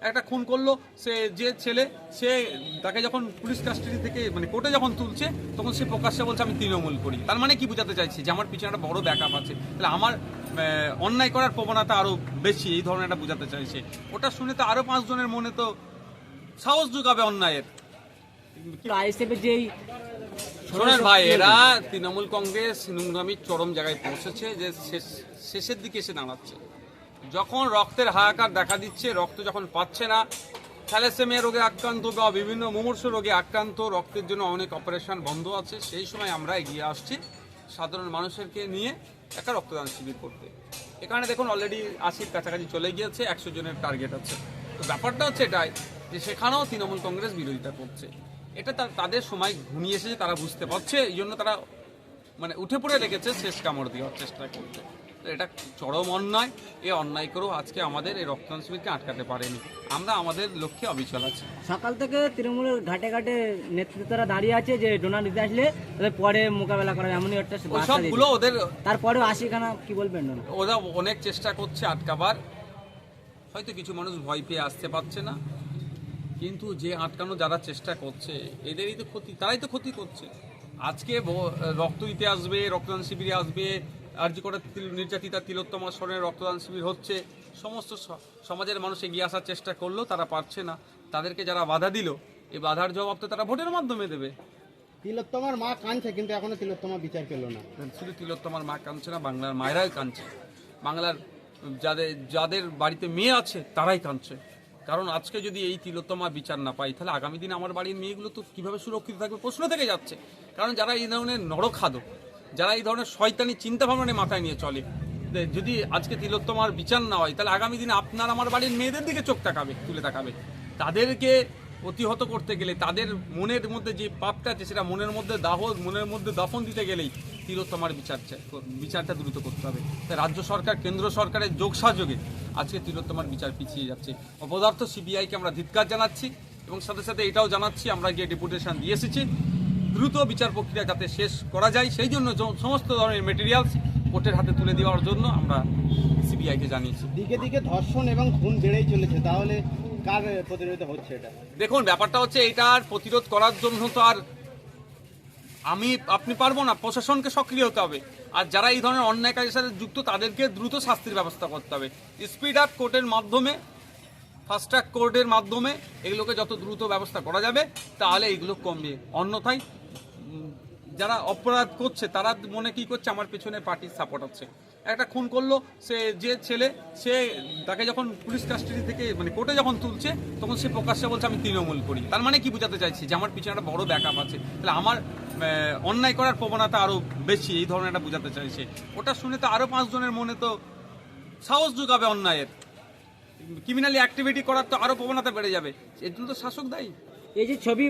একটা খুন করল সে যে ছেলে সে তাকে যখন পুলিশ কাস্টাডি থেকে মানে কোর্টে যখন তুলছে তখন সে প্রকাশ্যে বলছে আমি তৃণমূল করি। তার মানে কি বোঝাতে চাইছি যে আমার পিছনে একটা বড় ব্যাকআপ আছে। তাহলে আমার অন্যায় করার প্রবণতা আরও বেশি এই ধরনের একটা বোঝাতে চাইছে। ওটা শুনে তো আরও পাঁচজনের মনে তো সাহস যোগাবে অন্যায়ের। যেই শোনেন ভাই এরা তৃণমূল কংগ্রেস নোংরামির চরম জায়গায় পৌঁছেছে যে শেষ- শেষের দিকে এসে দাঁড়াচ্ছে। যখন রক্তের হাহাকার দেখা দিচ্ছে, রক্ত যখন পাচ্ছে না, থ্যালাসেমিয়া রোগে আক্রান্ত বা বিভিন্ন মুমূর্ষ রোগে আক্রান্ত, রক্তের জন্য অনেক অপারেশন বন্ধ আছে। সেই সময় আমরা এগিয়ে আসছি সাধারণ মানুষেরকে নিয়ে একটা রক্তদান শিবির করতে। এখানে দেখুন অলরেডি আশির কাছাকাছি চলে গিয়েছে, একশো জনের টার্গেট আছে। তো ব্যাপারটা হচ্ছে এটাই যে সেখানেও তৃণমূল কংগ্রেস বিরোধিতা করছে। এটা তা- তাদের সময় ঘুমিয়ে এসেছে, তারা বুঝতে পারছে, এই জন্য তারা মানে উঠে পড়ে লেগেছে শেষ কামড় দেওয়ার চেষ্টা করছে। এটা চরম অন্যায় এই অন্যায় করেও আজকে আমাদের এই রক্তদান শিবিরকে আটকাতে পারেনি। আমরা আমাদের লক্ষ্যে অবিচল আছি। সকাল থেকে তৃণমূলের ঘাটে ঘাটে নেতৃত্বরা দাঁড়িয়ে আছে যে ডোনাল্ড দিতে আসলে তাদের পরে মোকাবেলা করা এমনই একটা দিয়েছে। ওদের তারপরেও আশিখানা কি বলবেন ওরা অনেক চেষ্টা করছে আটকাবার। হয়তো কিছু মানুষ ভয় পেয়ে আসতে পারছে না। কিন্তু যে আটকানো যারা চেষ্টা করছে এদেরই তো ক্ষতি তারাই তো ক্ষতি করছে। আজকে রক্ত দিতে আসবে রক্তদান শিবিরে আসবে আর যে করে নির্যাতিতা তিলোত্তমা স্মরণের রক্তদান শিবির হচ্ছে। সমস্ত সমাজের মানুষ এগিয়ে আসার চেষ্টা করলেও তারা পারছে না। তাদেরকে যারা বাধা দিল এই বাধার জবাব তো তারা ভোটের মাধ্যমে দেবে। তিলোত্তমার মা কাঁদছে কিন্তু এখনও তিলোত্তমা বিচার পেল না। শুধু তিলোত্তমার মা কাঁদছে না বাংলার মায়েরাই কাঁদছে। বাংলার যাদের যাদের বাড়িতে মেয়ে আছে তারাই কাঁদছে। কারণ আজকে যদি এই তিলোত্তমা বিচার না পাই তাহলে আগামী দিনে আমার বাড়ির মেয়েগুলো তো কীভাবে সুরক্ষিত থাকবে প্রশ্ন থেকে যাচ্ছে। কারণ যারা এই ধরনের নরখাদক যারা এই ধরনের শয়তানি চিন্তা ভাবনা মাথায় নিয়ে চলে যদি আজকে তিলোত্তমার বিচার না হয়, তাহলে আগামী দিনে আপনার আমার বাড়ির মেয়েদের দিকে চোখ তাকাবে, তুলে তাকাবে। তাদেরকে প্রতিহত করতে গেলে, তাদের মনের মধ্যে যে পাপটা আছে, সেটা মনের মধ্যে দাহ, মনের মধ্যে দাফন দিতে গেলেই তিলোত্তমার বিচার বিচারটা দ্রুত করতে হবে। তাই রাজ্য সরকার, কেন্দ্র সরকারের যোগ সাযোগে আজকে তিলোত্তমার বিচার পিছিয়ে যাচ্ছে। অপদার্থ সিবিআইকে আমরা ধিৎকার জানাচ্ছি এবং সাথে সাথে এটাও জানাচ্ছি, আমরা গিয়ে ডেপুটেশন দিয়ে এসেছি। দ্রুত বিচার প্রক্রিয়া যাতে শেষ করা যায় সেই জন্য সমস্ত ধরনের মেটেরিয়ালস কোর্টের হাতে তুলে দেওয়ার জন্য আমরা সিবিআইকে জানিয়েছি। দিকে দিকে ধর্ষণ এবং খুন বেড়েই চলেছে তাহলে কার প্রতিরোধ হচ্ছে এটা? দেখুন ব্যাপারটা হচ্ছে এটার প্রতিরোধ করার জন্য তো আর আমি আপনি পারব না প্রশাসনকে সক্রিয় হতে হবে। আর যারা এই ধরনের অন্যায় কাজের সাথে যুক্ত তাদেরকে দ্রুত শাস্তির ব্যবস্থা করতে হবে। স্পিড আপ কোর্টের মাধ্যমে ফাস্ট ট্র্যাক কোর্টের মাধ্যমে এগুলোকে যত দ্রুত ব্যবস্থা করা যাবে, তাহলে এগুলো কমবে। অন্যথায় যারা অপরাধ করছে, তারা মনে কি করছে, আমার পেছনে পার্টির সাপোর্ট আছে। একটা খুন করল, সে যে ছেলে, সে তাকে যখন পুলিশ কাস্টাডি থেকে মানে কোর্টে যখন তুলছে, তখন সে প্রকাশ্যে বলছে, আমি তৃণমূল করি। তার মানে কি বোঝাতে চাইছি? যে আমার পিছনে একটা বড় ব্যাকআপ আছে। তাহলে আমার অন্যায় করার প্রবণতা আরও বেশি, এই ধরনের একটা বোঝাতে চাইছে। ওটা শুনে তো আরও পাঁচজনের মনে তো সাহস যোগাবে অন্যায়ের। ক্রিমিনালি অ্যাক্টিভিটি করার তো আরও প্রবণতা বেড়ে যাবে। এর জন্য তো শাসক দায়ী। এই যে ছবি